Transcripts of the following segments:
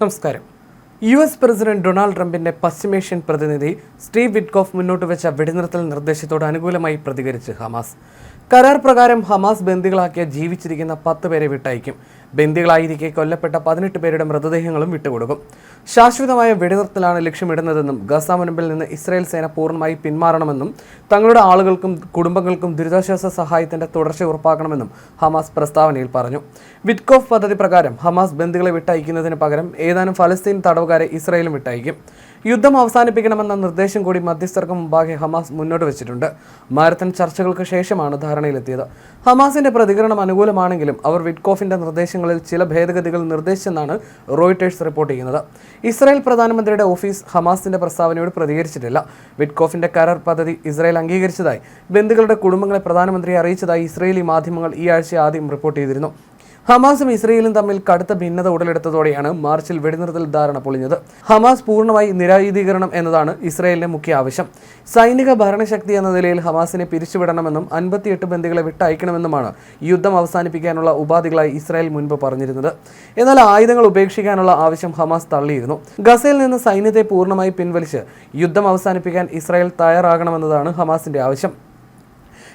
നമസ്കാരം. U S president Donald ട്രംപിന്റെ പശ്ചിമേഷ്യൻ പ്രതിനിധി സ്റ്റീവ് വിറ്റ്കോഫ് മുന്നോട്ട് വെച്ച വെടിനിർത്തൽ നിർദ്ദേശത്തോട് അനുകൂലമായി പ്രതികരിച്ച് ഹമാസ്. കരാർ പ്രകാരം ഹമാസ് ബന്ദികളാക്കിയ ജീവിച്ചിരിക്കുന്ന പത്ത് പേരെ വിട്ടയക്കും. ബന്ദികളായിരിക്കെ കൊല്ലപ്പെട്ട പതിനെട്ട് പേരുടെ മൃതദേഹങ്ങളും വിട്ടുകൊടുക്കും. ശാശ്വതമായ വെടിനിർത്തലാണ് ലക്ഷ്യമിടുന്നതെന്നും ഗസ മുൻപിൽ നിന്ന് ഇസ്രായേൽ സേന പൂർണമായി പിന്മാറണമെന്നും തങ്ങളുടെ ആളുകൾക്കും കുടുംബങ്ങൾക്കും ദുരിതാശ്വാസ സഹായത്തിന്റെ തുടർച്ച ഉറപ്പാക്കണമെന്നും ഹമാസ് പ്രസ്താവനയിൽ പറഞ്ഞു. വിറ്റ്കോഫ് പദ്ധതി പ്രകാരം ഹമാസ് ബന്ദികളെ വിട്ടയക്കുന്നതിന് പകരം ഏതാനും ഫലസ്തീൻ തടവുകാരെ ഇസ്രായേലും വിട്ടയക്കും. യുദ്ധം അവസാനിപ്പിക്കണമെന്ന നിർദ്ദേശം കൂടി മധ്യസ്ഥർക്ക് മുമ്പാകെ ഹമാസ് മുന്നോട്ട് വെച്ചിട്ടുണ്ട്. മാരത്തൺ ചർച്ചകൾക്ക് ശേഷമാണ് ധാരണയിലെത്തിയത്. ഹമാസിന്റെ പ്രതികരണം അനുകൂലമാണെങ്കിലും അവർ വിറ്റ്കോഫിന്റെ നിർദ്ദേശങ്ങളിൽ ചില ഭേദഗതികൾ നിർദ്ദേശിച്ചെന്നാണ് റോയിട്ടേഴ്സ് റിപ്പോർട്ട് ചെയ്യുന്നത്. ഇസ്രായേൽ പ്രധാനമന്ത്രിയുടെ ഓഫീസ് ഹമാസിന്റെ പ്രസ്താവനയോട് പ്രതികരിച്ചിട്ടില്ല. വിറ്റ്കോഫിന്റെ കരാർ പദ്ധതി ഇസ്രായേൽ അംഗീകരിച്ചതായി. ബന്ധുക്കളുടെ കുടുംബങ്ങളെ പ്രധാനമന്ത്രിയെ അറിയിച്ചതായി ഇസ്രായേലി മാധ്യമങ്ങൾ ഈ ആഴ്ച ആദ്യം റിപ്പോർട്ട് ചെയ്തിരുന്നു. ഹമാസും ഇസ്രയേലും തമ്മിൽ കടുത്ത ഭിന്നത ഉടലെടുത്തതോടെയാണ് മാർച്ചിൽ വെടിനിർത്തൽ ധാരണ പൊളിഞ്ഞത്. ഹമാസ് പൂർണമായി നിരായുധീകരണം എന്നതാണ് ഇസ്രയേലിന്റെ മുഖ്യ ആവശ്യം. സൈനിക ഭരണശക്തി എന്ന നിലയിൽ ഹമാസിനെ പിരിച്ചുവിടണമെന്നും അൻപത്തിയെട്ട് ബന്ദികളെ വിട്ടയക്കണമെന്നുമാണ് യുദ്ധം അവസാനിപ്പിക്കാനുള്ള ഉപാധികളായി ഇസ്രായേൽ മുൻപ് പറഞ്ഞിരുന്നത്. എന്നാൽ ആയുധങ്ങൾ ഉപേക്ഷിക്കാനുള്ള ആവശ്യം ഹമാസ് തള്ളിയിരുന്നു. ഗസയിൽ നിന്ന് സൈന്യത്തെ പൂർണമായി പിൻവലിച്ച് യുദ്ധം അവസാനിപ്പിക്കാൻ ഇസ്രായേൽ തയ്യാറാകണമെന്നതാണ് ഹമാസിന്റെ ആവശ്യം.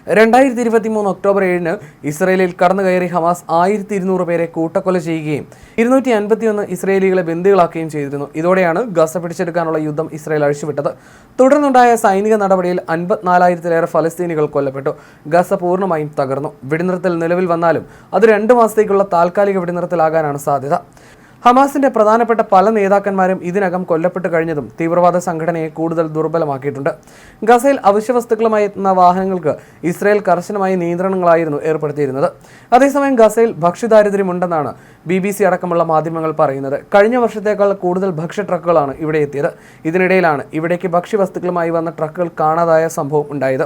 രണ്ടായിരത്തി ഇരുപത്തി മൂന്ന് ഒക്ടോബർ ഏഴിന് ഇസ്രയേലിൽ കടന്നു കയറി ഹമാസ് ആയിരത്തി ഇരുന്നൂറ് പേരെ കൂട്ടക്കൊല ചെയ്യുകയും ഇരുന്നൂറ്റി അൻപത്തിയൊന്ന് ഇസ്രയേലികളെ ബന്ദികളാക്കുകയും ചെയ്തിരുന്നു. ഇതോടെയാണ് ഗസ പിടിച്ചെടുക്കാനുള്ള യുദ്ധം ഇസ്രയേൽ അഴിച്ചുവിട്ടത്. തുടർന്നുണ്ടായ സൈനിക നടപടിയിൽ അൻപത്തിനാലായിരത്തിലേറെ ഫലസ്തീനികൾ കൊല്ലപ്പെട്ടു. ഗസ പൂർണമായും തകർന്നു. വെടിനിർത്തൽ നിലവിൽ വന്നാലും അത് രണ്ട് മാസത്തേക്കുള്ള താൽക്കാലിക വെടിനിർത്തലാകാനാണ് സാധ്യത. ഹമാസിന്റെ പ്രധാനപ്പെട്ട പല നേതാക്കന്മാരും ഇതിനകം കൊല്ലപ്പെട്ടു കഴിഞ്ഞതും തീവ്രവാദ സംഘടനയെ കൂടുതൽ ദുർബലമാക്കിയിട്ടുണ്ട്. ഗസയിൽ അവശ്യവസ്തുക്കളുമായി എത്തുന്ന വാഹനങ്ങൾക്ക് ഇസ്രയേൽ കർശനമായ നിയന്ത്രണങ്ങളായിരുന്നു ഏർപ്പെടുത്തിയിരുന്നത്. അതേസമയം ഗസയിൽ ഭക്ഷ്യദാരിദ്ര്യമുണ്ടെന്നാണ് ബി ബി സി അടക്കമുള്ള മാധ്യമങ്ങൾ പറയുന്നത്. കഴിഞ്ഞ വർഷത്തേക്കാൾ കൂടുതൽ ഭക്ഷ്യ ട്രക്കുകളാണ് ഇവിടെ എത്തിയത്. ഇതിനിടയിലാണ് ഇവിടേക്ക് ഭക്ഷ്യവസ്തുക്കളുമായി വന്ന ട്രക്കുകൾ കാണാതായ സംഭവം ഉണ്ടായത്.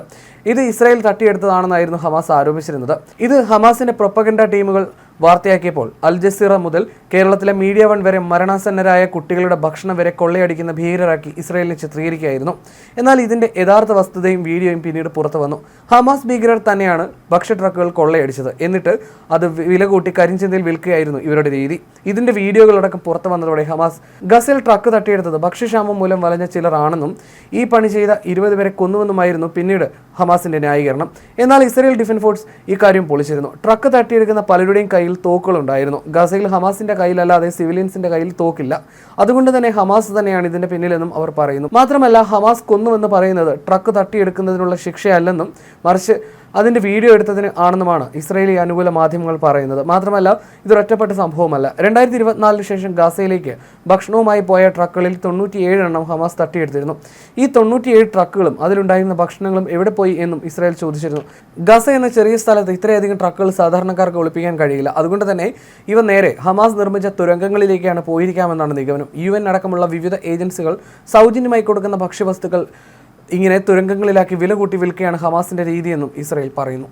ഇത് ഇസ്രയേൽ തട്ടിയെടുത്തതാണെന്നായിരുന്നു ഹമാസ് ആരോപിച്ചിരുന്നത്. ഇത് ഹമാസിന്റെ പ്രൊപ്പഗൻഡ ടീമുകൾ വാർത്തയാക്കിയപ്പോൾ അൽ ജസീറ മുതൽ കേരളത്തിലെ മീഡിയ വൺ വരെ മരണാസന്നരായ കുട്ടികളുടെ ഭക്ഷണം വരെ കൊള്ളയടിക്കുന്ന ഭീകരരാക്കി ഇസ്രായേലിനെ ചിത്രീകരിക്കുകയായിരുന്നു. എന്നാൽ ഇതിന്റെ യഥാർത്ഥ വസ്തുതയും വീഡിയോയും പിന്നീട് പുറത്തു വന്നു. ഹമാസ് ഭീകരർ തന്നെയാണ് ഭക്ഷ്യ ട്രക്കുകൾ കൊള്ളയടിച്ചത്. എന്നിട്ട് അത് വില കൂട്ടി കരിഞ്ചന്തയിൽ വിൽക്കുകയായിരുന്നു ഇവരുടെ രീതി. ഇതിന്റെ വീഡിയോകളടക്കം പുറത്തു വന്നതോടെ ഹമാസ് ഗസൽ ട്രക്ക് തട്ടിയെടുത്തത് ഭക്ഷ്യക്ഷാമം മൂലം വലഞ്ഞ ചിലരാണെന്നും ഈ പണി ചെയ്ത ഇരുപത് പേരെ കൊന്നുവെന്നുമായിരുന്നു പിന്നീട് ഹമാസിന്റെ ന്യായീകരണം. എന്നാൽ ഇസ്രയേൽ ഡിഫൻസ് ഫോഴ്സ് കാര്യം പൊളിച്ചിരുന്നു. ട്രക്ക് തട്ടിയെടുക്കുന്ന പലരുടെയും കയ്യിൽ തോക്കുകളുണ്ടായിരുന്നു. ഗസയിൽ ഹമാസിന്റെ കയ്യിലല്ലാതെ സിവിലിയൻസിന്റെ കയ്യിൽ തോക്കില്ല. അതുകൊണ്ട് തന്നെ ഹമാസ് തന്നെയാണ് ഇതിന്റെ പിന്നിലെന്നും അവർ പറയുന്നു. മാത്രമല്ല ഹമാസ് കൊന്നുവെന്ന് പറയുന്നത് ട്രക്ക് തട്ടിയെടുക്കുന്നതിനുള്ള ശിക്ഷയല്ലെന്നും മറിച്ച് അതിന്റെ വീഡിയോ എടുത്തതിന് ആണെന്നുമാണ് ഇസ്രയേലി അനുകൂല മാധ്യമങ്ങൾ പറയുന്നത്. മാത്രമല്ല ഇതൊരൊറ്റപ്പെട്ട സംഭവമല്ല. രണ്ടായിരത്തി ഇരുപത്തിനാലിന് ശേഷം ഗാസയിലേക്ക് ഭക്ഷണവുമായി പോയ ട്രക്കുകളിൽ തൊണ്ണൂറ്റിയേഴ് എണ്ണം ഹമാസ് തട്ടിയെടുത്തിരുന്നു. ഈ തൊണ്ണൂറ്റിയേഴ് ട്രക്കുകളും അതിലുണ്ടായിരുന്ന ഭക്ഷണങ്ങളും എവിടെ പോയി എന്നും ഇസ്രായേൽ ചോദിച്ചിരുന്നു. ഗസ എന്ന ചെറിയ സ്ഥലത്ത് ഇത്രയധികം ട്രക്കുകൾ സാധാരണക്കാർക്ക് ഒളിപ്പിക്കാൻ കഴിയില്ല. അതുകൊണ്ട് തന്നെ ഇവ നേരെ ഹമാസ് നിർമ്മിച്ച തുരങ്കങ്ങളിലേക്കാണ് പോയിരിക്കാമെന്നാണ് നിഗമനം. യു അടക്കമുള്ള വിവിധ ഏജൻസികൾ സൗജന്യമായി കൊടുക്കുന്ന ഭക്ഷ്യവസ്തുക്കൾ ഇങ്ങനെ തുരങ്കങ്ങളിലാക്കി വില കൂട്ടി വിൽക്കുകയാണ് ഹമാസിന്റെ രീതിയെന്നും ഇസ്രയേൽ പറയുന്നു.